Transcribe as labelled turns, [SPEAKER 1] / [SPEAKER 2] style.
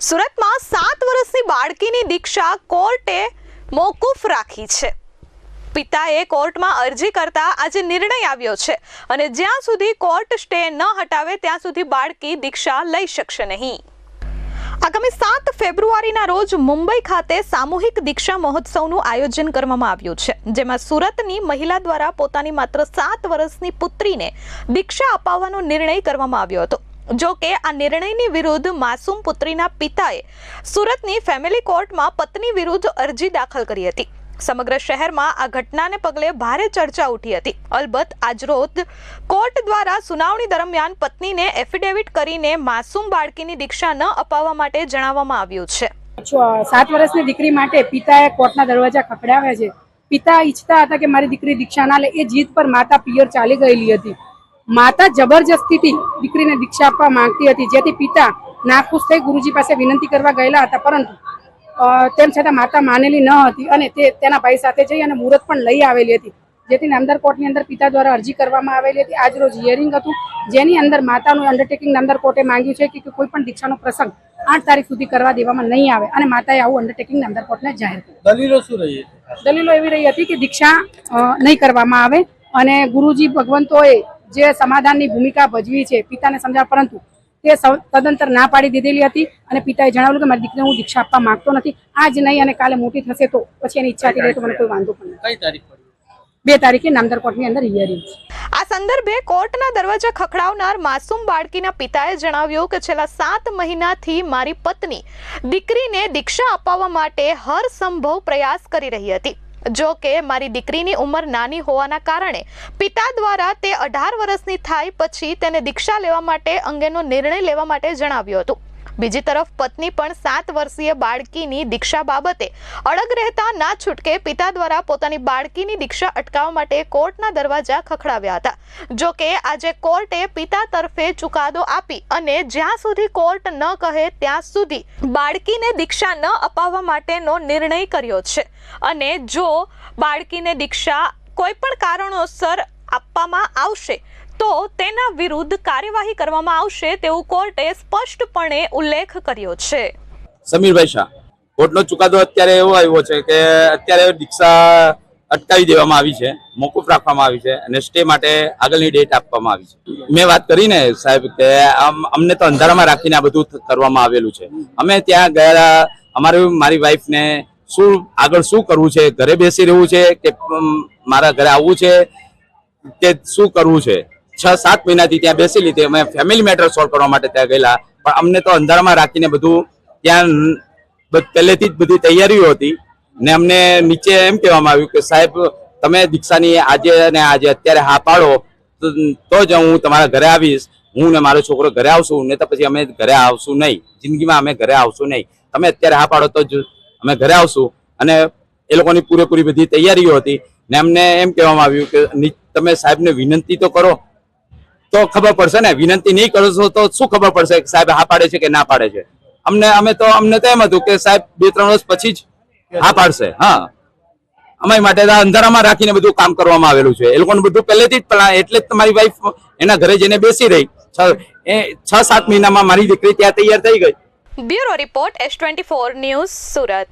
[SPEAKER 1] સુરતમાં સાત વર્ષની બાળકીની દીક્ષા કોર્ટે મોકૂફ રાખી છે. પિતાએ કોર્ટમાં અરજી કરતા આજે નિર્ણય આવ્યો છે અને જ્યાં સુધી કોર્ટ સ્ટે ન હટાવે, ત્યાં સુધી બાળકી દીક્ષા લઈ શકશે નહીં. આગામી સાત ફેબ્રુઆરીના રોજ મુંબઈ ખાતે સામૂહિક દીક્ષા મહોત્સવનું આયોજન કરવામાં આવ્યું છે, જેમાં સુરતની મહિલા દ્વારા પોતાની માત્ર સાત વર્ષની પુત્રીને દીક્ષા અપાવવાનો નિર્ણય કરવામાં આવ્યો હતો. જો કે આ નિર્ણયની વિરુદ્ધ માસૂમ પુત્રીના પિતાએ સુરતની ફેમિલી કોર્ટમાં પત્ની વિરુદ્ધ અરજી દાખલ કરી હતી. સમગ્ર શહેરમાં આ ઘટનાને પગલે ભારે ચર્ચા ઉઠી હતી. અલબત્ત, આજરોજ કોર્ટ દ્વારા સુનાવણી દરમિયાન પત્નીને એફિડેવિટ કરીને માસૂમ બાળકીની દીક્ષા ન અપાવવા માટે જણાવવામાં આવ્યું છે.
[SPEAKER 2] સાત વર્ષની દીકરી માટે પિતાએ કોર્ટના દરવાજા ખખડાવ્યા છે. પિતા ઈચ્છતા હતા કે મારી દીકરી દીક્ષા ના લે. એ જીત પર માતા પિયર ચાલી ગયેલી હતી. માતા જબરજસ્તીથી દીકરીને દીક્ષા આપવા માંગતી હતી. જેથી પિતા નાખુશ થઈ ગુરુજી પાસે વિનંતી કરવા ગયેલા હતા. પરંતુ તેમ છતાં માતા માનેલી ન હતી અને તે તેના ભાઈ સાથે જઈ અને મુહૂર્ત પણ લઈ આવેલી હતી. જેથી નામદાર કોર્ટની અંદર પિતા દ્વારા અરજી કરવામાં આવેલી હતી. આજ રોજ હિયરિંગ હતું. જેની અંદર માતાનું અંડરટેકિંગ નામદાર કોર્ટે માંગ્યું છે કે કોઈ પણ દીક્ષાનો પ્રસંગ આઠ તારીખ સુધી કરવા દેવામાં નહીં આવે અને માતાએ આવું અંડરટેકિંગ નામદાર કોર્ટને જાહેર કર્યું.
[SPEAKER 3] દલીલો શું રહી
[SPEAKER 2] દલીલો એવી રહી હતી કે દીક્ષા નહીં કરવામાં આવે અને ગુરુજી ભગવંતોએ જે સમાધાનની ભૂમિકા ભજવી છે પિતાને સમજાવ પરંતુ તે તદંતર ના પાડી દીધેલી હતી અને પિતાએ જણાવ્યું કે મારી દીકરીને હું દીક્ષા આપવા માંગતો નથી આજ નહીં અને કાલે મોટી થશે તો પછી એની ઈચ્છાથી થઈ તો મને કોઈ વાંધો પણ
[SPEAKER 3] કઈ તારીખ
[SPEAKER 2] બે તારીખે નામદાર કોર્ટની અંદર હિયરિંગ છે.
[SPEAKER 1] આ સંદર્ભે કોર્ટના દરવાજા ખખડાવનાર માસૂમ બાળકીના પિતાએ જણાવ્યું કે છેલ્લા સાત મહિનાથી મારી પત્ની દીકરીને દીક્ષા અપાવવા માટે હર સંભવ પ્રયાસ કરી રહી હતી. જો કે મારી દીકરીની ઉંમર નાની હોવાના કારણે પિતા દ્વારા તે અઢાર વર્ષની થાય પછી તેને દીક્ષા લેવા માટે અંગેનો નિર્ણય લેવા માટે જણાવ્યું હતું. બીજી તરફ પત્ની પણ સાત વર્ષીય બાળકીની દીક્ષા બાબતે અડગ રહેતા ના છૂટકે પિતા દ્વારા પોતાની બાળકીની દીક્ષા અટકાવવા માટે કોર્ટના દરવાજા ખખડાવ્યા હતા. જો કે આજે કોર્ટે પિતા તરફે ચુકાદો આપી અને જ્યાં સુધી કોર્ટ ન કહે ત્યાં સુધી બાળકીને દીક્ષા ન અપાવવા માટેનો નિર્ણય કર્યો છે. અને જો બાળકીને દીક્ષા કોઈ પણ કારણોસર આપવામાં આવશે તો તેના વિરુદ્ધ કાર્યવાહી કરવામાં આવશે તેવું કોર્ટે સ્પષ્ટપણે ઉલ્લેખ કર્યો છે.
[SPEAKER 4] સમીરભાઈ શાહ, કોર્ટનો ચુકાદો અત્યારે એવો આવ્યો છે કે અત્યારે દીક્ષા અટકાવી દેવામાં આવી છે, મોકૂફ રાખવામાં આવી છે અને સ્ટે માટે આગળની ડેટ આપવામાં આવી છે. મેં વાત કરીને સાહેબ કે આમ, અમને તો અંધારામાં રાખીને આ બધું કરવામાં આવેલું છે. અમે ત્યાં ગયા અમારી, મારી વાઈફને શું, આગળ શું કરવું છે, ઘરે બેસી રહેવું છે કે મારા ઘરે આવવું છે કે શું કરવું છે? છ સાત મહિનાથી ત્યાં બેસી લીધી અમે ફેમિલી મેટર સોલ્વ કરવા માટે ત્યાં ગયેલા. પણ અમને તો અંધારામાં રાખીને બધું ત્યાં પહેલેથી જ બધી તૈયારીઓ હતી. ને અમને નીચે એમ કહેવામાં આવ્યું કે, સાહેબ, તમે દીક્ષાની આજે અને આજે અત્યારે હા પાડો. તો જ હું તમારા ઘરે આવીશ. હું ને મારો છોકરો ઘરે આવશું. ને તો પછી અમે ઘરે આવશું નહીં. જિંદગીમાં અમે ઘરે આવશું નહીં. તમે અત્યારે હા પાડો તો જ અમે ઘરે આવશું. અને એ લોકોની પૂરેપૂરી બધી તૈયારીઓ હતી. ને અમને એમ કહેવામાં આવ્યું કે તમે સાહેબને વિનંતી તો કરો. તો ખબર પડશે ને? વિનંતી નહીં કરો છો તો શું ખબર પડશે સાહેબ હા પાડે છે કે ના પાડે છે? અમને અમે તો અમને તો એમ હતું કે સાહેબ બે ત્રણ વર્ષ પછી જ હા પાડશે, હા. અમારી માટે અંધારામાં રાખીને બધું કામ કરવામાં આવેલું છે. એ લોકોને બધું પહેલેથી જ પણ એટલે જ તમારી વાઈફ એના ઘરે જઈને બેસી રહી. છ એ છ સાત મહિનામાં મારી દીકરી ત્યાં તૈયાર થઈ ગઈ.
[SPEAKER 1] Bureau report S twenty four news Surat.